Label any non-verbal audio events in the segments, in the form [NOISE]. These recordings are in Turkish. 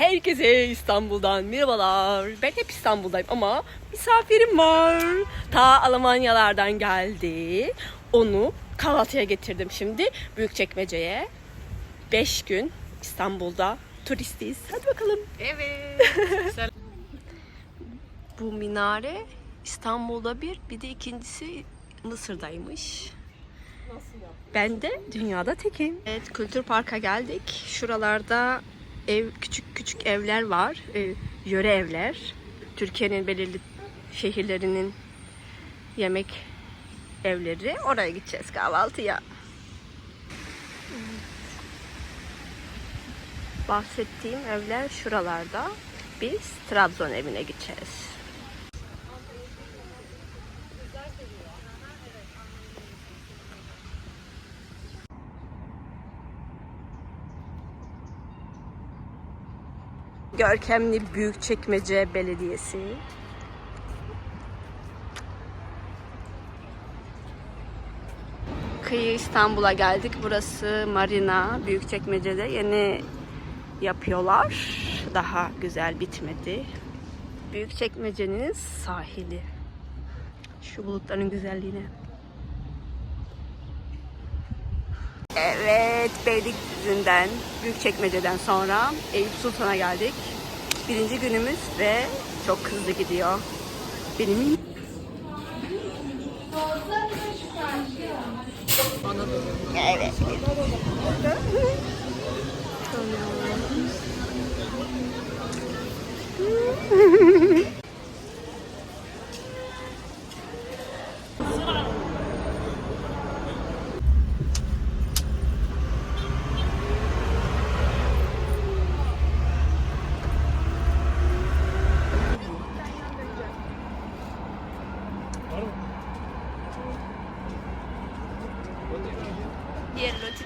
Herkese İstanbul'dan merhabalar. Ben hep İstanbul'dayım ama misafirim var. Ta Almanyalardan geldi. Onu kahvaltıya getirdim şimdi Büyükçekmece'ye. 5 gün İstanbul'da turistiz. Hadi bakalım. Evet. [LAUGHS] Bu minare İstanbul'da bir, bir de ikincisi Mısır'daymış. Ben de dünyada tekim. Evet, Kültür Park'a geldik. Şuralarda ev küçük küçük evler var. Ee, yöre evler. Türkiye'nin belirli şehirlerinin yemek evleri. Oraya gideceğiz kahvaltıya. Bahsettiğim evler şuralarda. Biz Trabzon evine gideceğiz. Görkemli Büyükçekmece Belediyesi. Kıyı İstanbul'a geldik. Burası Marina Büyükçekmece'de yeni yapıyorlar. Daha güzel bitmedi. Büyükçekmece'nin sahili. Şu bulutların güzelliğine. Evet, Beylikdüzü'nden, Büyükçekmece'den sonra Eyüp Sultan'a geldik. Birinci günümüz ve çok hızlı gidiyor. Benim Evet.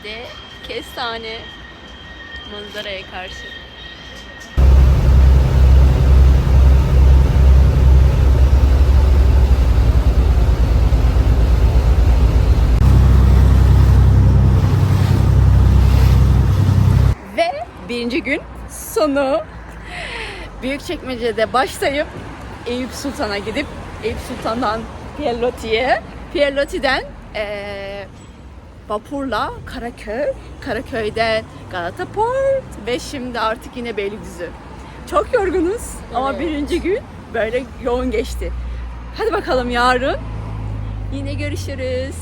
Rotide kestane manzaraya karşı. Ve birinci gün sonu Büyükçekmece'de başlayıp Eyüp Sultan'a gidip Eyüp Sultan'dan Pierlotti'ye, Pierlotti'den eee vapurla Karaköy, Karaköy'den Galata Port ve şimdi artık yine Beylikdüzü. Çok yorgunuz ama Evet. birinci gün böyle yoğun geçti. Hadi bakalım yarın yine görüşürüz.